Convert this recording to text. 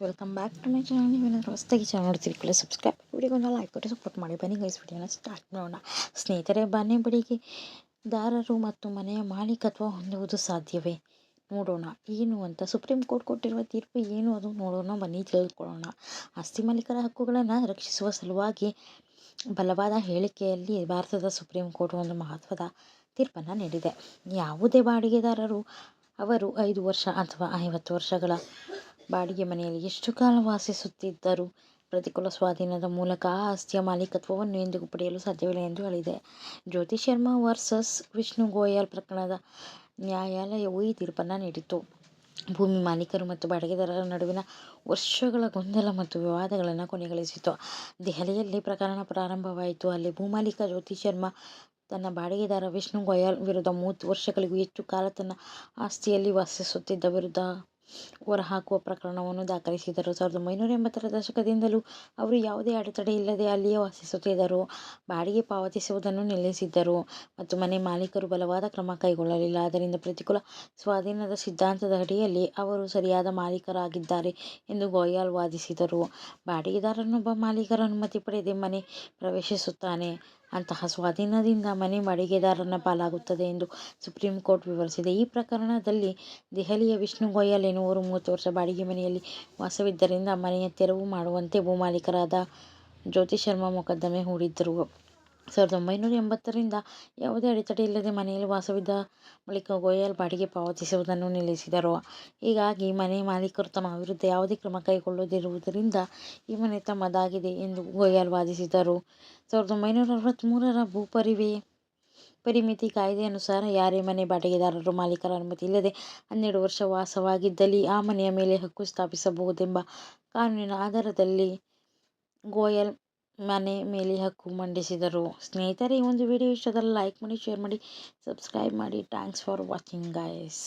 Welcome back to my channel ನೀವೇನಾದರೂ ಹೊಸದಾಗಿ channel ನೋಡ್ತೀರಿ ಕೂಡ ಸಬ್ಸ್ಕ್ರೈಬ್ ವಿಡಿಯೋಗೊಂದು ಲೈಕ್ ಕೊಟ್ಟು ಸಪೋರ್ಟ್ ಮಾಡಿ. ಬನ್ನಿ ಗೈಸ್ ವಿಡಿಯೋನ ಸ್ಟಾರ್ಟ್ ಮಾಡೋಣ. ಸ್ನೇಹಿತರೆ ಮನೆ ದಾರರು ಮತ್ತು ಮನೆಯ ಮಾಲೀಕತ್ವ ಹೊಂದುವುದು ಸಾಧ್ಯವೇ? ನೋಡೋಣ. ಏನು ಅಂತ ಸುಪ್ರೀಂ ಕೋರ್ಟ್ ಕೊಟ್ಟಿರುವ ತೀರ್ಪು ಏನು ಅದು ನೋಡೋಣ. ಬನ್ನಿ ತಿಳಿದುಕೊಳ್ಳೋಣ ಆಸ್ತಿ ಮಾಲೀಕರ ಹಕ್ಕುಗಳನ್ನು ರಕ್ಷಿಸುವ ಸಲುವಾಗಿ ಬಲವಾದ ಹೇಳಿಕೆಯಲ್ಲಿ ಭಾರತದ ಸುಪ್ರೀಂ ಕೋರ್ಟ್ ಒಂದು ಮಹತ್ವದ ತೀರ್ಪನ್ನು ನೀಡಿದೆ. ಯಾವುದೇ ಬಾಡಿಗೆದಾರರು ಅವರು ಐದು ವರ್ಷ ಅಥವಾ ಐವತ್ತು ವರ್ಷಗಳ ಬಾಡಿಗೆ ಮನೆಯಲ್ಲಿ ಎಷ್ಟು ಕಾಲ ವಾಸಿಸುತ್ತಿದ್ದರೂ ಪ್ರತಿಕೂಲ ಸ್ವಾಧೀನದ ಮೂಲಕ ಆ ಆಸ್ತಿಯ ಮಾಲೀಕತ್ವವನ್ನು ಎಂದಿಗೂ ಪಡೆಯಲು ಸಾಧ್ಯವಿಲ್ಲ ಎಂದು ಹೇಳಿದೆ. ಜ್ಯೋತಿ ಶರ್ಮಾ ವರ್ಸಸ್ ವಿಷ್ಣು ಗೋಯಲ್ ಪ್ರಕರಣದ ನ್ಯಾಯಾಲಯವು ಈ ತೀರ್ಪನ್ನು ನೀಡಿತು ಭೂಮಿ ಮಾಲೀಕರು ಮತ್ತು ಬಾಡಿಗೆದಾರರ ನಡುವಿನ ವರ್ಷಗಳ ಗೊಂದಲ ಮತ್ತು ವಿವಾದಗಳನ್ನು ಕೊನೆಗೊಳಿಸಿತು. ದೆಹಲಿಯಲ್ಲಿ ಪ್ರಕರಣ ಪ್ರಾರಂಭವಾಯಿತು. ಅಲ್ಲಿ ಭೂಮಾಲೀಕ ಜ್ಯೋತಿ ಶರ್ಮಾ ತನ್ನ ಬಾಡಿಗೆದಾರ ವಿಷ್ಣು ಗೋಯಲ್ ವಿರುದ್ಧ ಮೂವತ್ತು ವರ್ಷಗಳಿಗೂ ಹೆಚ್ಚು ಕಾಲ ತನ್ನ ಆಸ್ತಿಯಲ್ಲಿ ವಾಸಿಸುತ್ತಿದ್ದ ವಿರುದ್ಧ ಹೊರಹಾಕುವ ಪ್ರಕರಣವನ್ನು ದಾಖಲಿಸಿದರು. ಸಾವಿರದ ಒಂಬೈನೂರ ಎಂಬತ್ತರ ದಶಕದಿಂದಲೂ ಅವರು ಯಾವುದೇ ಅಡೆತಡೆ ಇಲ್ಲದೆ ಅಲ್ಲಿಯೇ ವಾಸಿಸುತ್ತಿದ್ದರು. ಬಾಡಿಗೆ ಪಾವತಿಸುವುದನ್ನು ನಿಲ್ಲಿಸಿದ್ದರು ಮತ್ತು ಮನೆ ಮಾಲೀಕರು ಬಲವಾದ ಕ್ರಮ ಕೈಗೊಳ್ಳಲಿಲ್ಲ. ಆದ್ದರಿಂದ ಪ್ರತಿಕೂಲ ಸ್ವಾಧೀನದ ಸಿದ್ಧಾಂತದ ಅಡಿಯಲ್ಲಿ ಅವರು ಸರಿಯಾದ ಮಾಲೀಕರಾಗಿದ್ದಾರೆ ಎಂದು ಗೋಯಾಲ್ ವಾದಿಸಿದರು. ಬಾಡಿಗೆದಾರನೊಬ್ಬ ಮಾಲೀಕರ ಅನುಮತಿ ಪಡೆದೇ ಮನೆ ಪ್ರವೇಶಿಸುತ್ತಾನೆ. ಅಂತಹ ಸ್ವಾಧೀನದಿಂದ ಮನೆ ಬಾಡಿಗೆದಾರನ ಪಾಲಾಗುತ್ತದೆ ಎಂದು ಸುಪ್ರೀಂ ಕೋರ್ಟ್ ವಿವರಿಸಿದೆ. ಈ ಪ್ರಕರಣದಲ್ಲಿ ದೆಹಲಿಯ ವಿಷ್ಣು ಗೋಯಲ್ ಎನ್ನುವರು ಮೂವತ್ತು ವರ್ಷ ಬಾಡಿಗೆ ಮನೆಯಲ್ಲಿ ವಾಸವಿದ್ದರಿಂದ ಮನೆಯ ತೆರವು ಮಾಡುವಂತೆ ಭೂಮಾಲೀಕರಾದ ಜ್ಯೋತಿ ಶರ್ಮಾ ಮೊಕದ್ದಮೆ ಹೂಡಿದ್ದರು. ಸಾವಿರದ ಒಂಬೈನೂರ ಎಂಬತ್ತರಿಂದ ಯಾವುದೇ ಅಡೆತಡೆ ಇಲ್ಲದೆ ಮನೆಯಲ್ಲಿ ವಾಸವಿದ್ದ ಬಳಿಕ ಗೋಯಲ್ ಬಾಡಿಗೆ ಪಾವತಿಸುವುದನ್ನು ನಿಲ್ಲಿಸಿದರು. ಹೀಗಾಗಿ ಮನೆ ಮಾಲೀಕರು ತಮ್ಮ ವಿರುದ್ಧ ಯಾವುದೇ ಕ್ರಮ ಕೈಗೊಳ್ಳದಿರುವುದರಿಂದ ಈ ಮನೆ ತಮ್ಮದಾಗಿದೆ ಎಂದು ಗೋಯಲ್ ವಾದಿಸಿದರು. ಸಾವಿರದ ಒಂಬೈನೂರ ಅರವತ್ತ್ಮೂರರ ಭೂ ಪರಿವೆ, ಪರಿಮಿತಿ ಕಾಯ್ದೆ ಅನುಸಾರ ಯಾರೇ ಮನೆ ಬಾಡಿಗೆದಾರರು ಮಾಲೀಕರ ಅನುಮತಿ ಇಲ್ಲದೆ ಹನ್ನೆರಡು ವರ್ಷ ವಾಸವಾಗಿದ್ದಲ್ಲಿ ಆ ಮನೆಯ ಮೇಲೆ ಹಕ್ಕು ಸ್ಥಾಪಿಸಬಹುದೆಂಬ ಕಾನೂನಿನ ಆಧಾರದಲ್ಲಿ ಗೋಯಲ್ ಮನೆ ಮೇಲೆ ಹಕ್ಕು ಮಂಡಿಸಿದರು. ಸ್ನೇಹಿತರೆ, ಈ ಒಂದು ವಿಡಿಯೋ ಇಷ್ಟದಲ್ಲಿ ಲೈಕ್ ಮಾಡಿ ಶೇರ್ ಮಾಡಿ ಸಬ್ಸ್ಕ್ರೈಬ್ ಮಾಡಿ. Thanks for watching guys